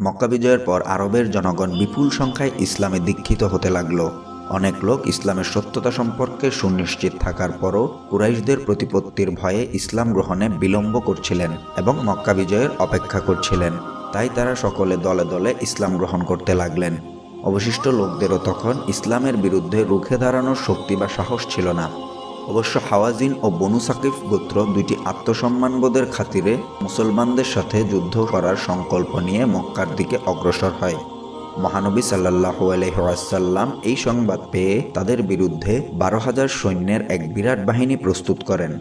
মক্কা বিজয়ের পর আরবের জনগণ বিপুল সংখ্যায় ইসলামে দীক্ষিত হতে লাগল। অনেক লোক ইসলামের সত্যতা সম্পর্কে সুনিশ্চিত থাকার পরও কুরাইশদের প্রতিপত্তির ভয়ে ইসলাম গ্রহণে বিলম্ব করছিলেন এবং মক্কা বিজয়ের অপেক্ষা করছিলেন। তাই তারা সকলে দলে দলে ইসলাম গ্রহণ করতে লাগলেন। অবশিষ্ট লোকদেরও তখন ইসলামের বিরুদ্ধে রুখে দাঁড়ানোর শক্তি বা সাহস ছিল না। অবশ্য হাওয়াজিন ও বনু সাকিফ গোত্র দুইটি আত্মসম্মানবোধের খাতিরে মুসলমানদের সাথে যুদ্ধ করার সংকল্প নিয়ে মক্কার দিকে অগ্রসর হয়। মহানবী সাল্লাহ আলহাসাল্লাম এই সংবাদ পেয়ে তাদের বিরুদ্ধে বারো হাজার সৈন্যের এক বিরাট বাহিনী প্রস্তুত করেন।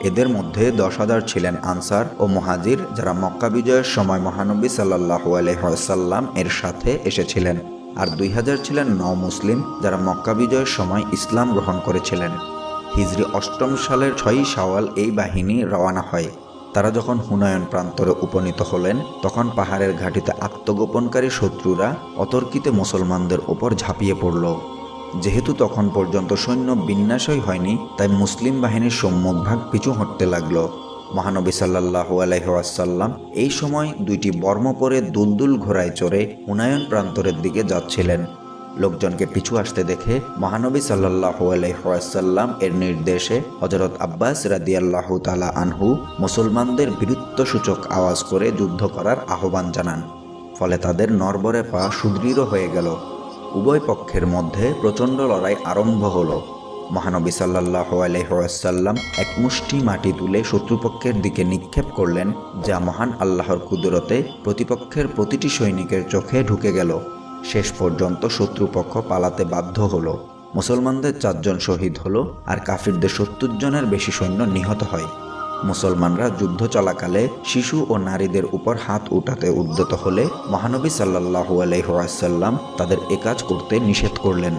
এদের মধ্যে দশ হাজার ছিলেন আনসার ও মুহাজির যারা মক্কা বিজয়ের সময় মহানবী সাল্লাহ আলহাসাল্লাম এর সাথে এসেছিলেন। আর দুই হাজার ছিলেন নও মুসলিম যারা মক্কা বিজয়ের সময় ইসলাম গ্রহণ করেছিলেন। হিজরি অষ্টম সালের ছয়ই শাওয়াল এই বাহিনী রওয়ানা হয়। তারা যখন হুনায়ন প্রান্তরে উপনীত হলেন, তখন পাহাড়ের ঘাটিতে আত্মগোপনকারী শত্রুরা অতর্কিতে মুসলমানদের ওপর ঝাঁপিয়ে পড়ল। যেহেতু তখন পর্যন্ত সৈন্য বিন্যাসই হয়নি, তাই মুসলিম বাহিনীর সম্মুখভাগ পিছু হটতে লাগল। মহানবী সাল্লাহু আলহাসাল্লাম এই সময় দুইটি বর্ম পরে দুলদুল ঘোড়ায় চড়ে হুনায়ন প্রান্তরের দিকে যাচ্ছিলেন। লোকজনকে পিছু আসতে দেখে মহানবী সাল্লাহু আলহাসাল্লাম এর নির্দেশে হজরত আব্বাস রাদিয়াল্লাহ তালা আনহু মুসলমানদের বীরত্বসূচক আওয়াজ করে যুদ্ধ করার আহ্বান জানান। ফলে তাদের নরবরে পা সুদৃঢ় হয়ে গেল। উভয় পক্ষের মধ্যে প্রচণ্ড লড়াই আরম্ভ হলো। মহানবী সাল্লাহ আলহাসাল্লাম এক মুষ্টি মাটি তুলে শত্রুপক্ষের দিকে নিক্ষেপ করলেন, যা মহান আল্লাহর কুদরতে প্রতিপক্ষের প্রতিটি সৈনিকের চোখে ঢুকে গেল। শেষ পর্যন্ত শত্রুপক্ষ পালাতে বাধ্য হলো। মুসলমানদের চারজন শহীদ হলো আর কাফিরদের সত্তর জনের বেশি সৈন্য নিহত হয়। মুসলমানরা যুদ্ধ চলাকালে শিশু ও নারীদের উপর হাত উঠাতে উদ্যত হলে মহানবী সাল্লাহু আলহাসাল্লাম তাদের একাজ করতে নিষেধ করলেন।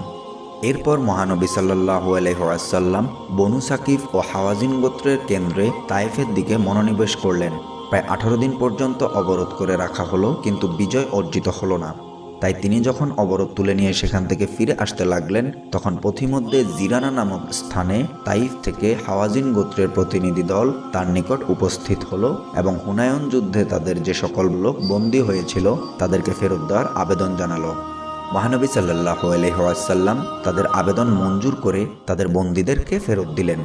এরপর মহানবী সাল্লাহু আলহাসাল্লাম বনু সাকিফ ও হাওয়াজিন গোত্রের কেন্দ্রে তাইফের দিকে মনোনিবেশ করলেন। প্রায় আঠারো দিন পর্যন্ত অবরোধ করে রাখা হলো, কিন্তু বিজয় অর্জিত হলো না। তাই তিনি যখন অবরোধ তুলে নিয়ে সেখান থেকে ফিরে আসতে লাগলেন, তখন পথিমধ্যে জিরানা নামক স্থানে তাইফ থেকে হাওয়াজিন গোত্রের প্রতিনিধি দল তার নিকট উপস্থিত হলো এবং হুনায়ন যুদ্ধে তাদের যে সকল লোক বন্দী হয়েছিল তাদেরকে ফেরত দেওয়ার আবেদন জানালো। মহানবী সাল্লাহ আলহাসাল্লাম তাদের আবেদন মঞ্জুর করে তাদের বন্দীদেরকে ফেরত দিলেন।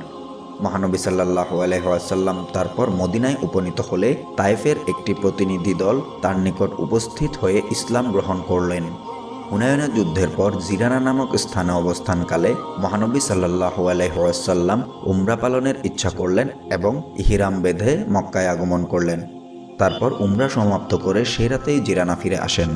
মহানবী সাল্লাহ আলহাসাল্লাম তারপর মদিনায় উপনীত হলে তাইফের একটি প্রতিনিধি দল তার নিকট উপস্থিত হয়ে ইসলাম গ্রহণ করলেন। হুনায়না যুদ্ধের পর জিরানা নামক স্থানে অবস্থানকালে মহানবী সাল্লাহ আলহাসাল্লাম উমরা পালনের ইচ্ছা করলেন এবং ইহিরাম বেঁধে মক্কায় আগমন করলেন। তারপর উমরা সমাপ্ত করে সে রাতেই জিরানা ফিরে আসেন।